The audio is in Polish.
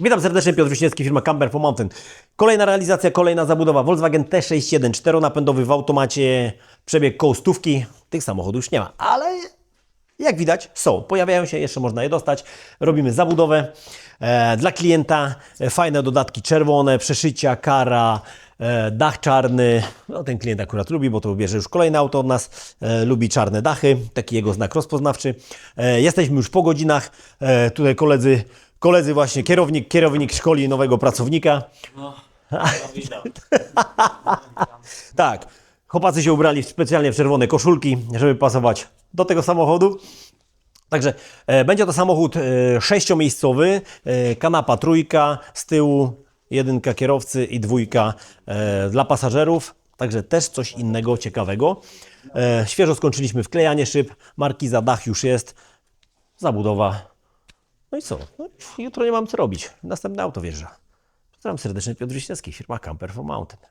Witam serdecznie, Piotr Wiśniewski, firma Camper for Mountain. Kolejna realizacja, kolejna zabudowa. Volkswagen T61, czteronapędowy w automacie, przebieg koło stówki. Tych samochodów już nie ma, ale jak widać są. Pojawiają się, jeszcze można je dostać. Robimy zabudowę e, dla klienta. E, fajne dodatki czerwone, przeszycia, kara, e, dach czarny. No, ten klient akurat lubi, bo to bierze już kolejne auto od nas. E, lubi czarne dachy, taki jego znak rozpoznawczy. E, jesteśmy już po godzinach. E, tutaj koledzy, koledzy właśnie, kierownik, kierownik szkoli nowego pracownika. Tak. Chłopacy się ubrali specjalnie w czerwone koszulki, żeby pasować do tego samochodu. Także e, będzie to samochód e, sześciomiejscowy, e, kanapa trójka, z tyłu jedynka kierowcy i dwójka e, dla pasażerów. Także też coś innego ciekawego. E, świeżo skończyliśmy wklejanie szyb, markiza dach już jest, zabudowa. No i co? No, jutro nie mam co robić. Następne auto wjeżdża. Pozdrawiam serdecznie, Piotr Wiśniewski, firma Camper for Mountain.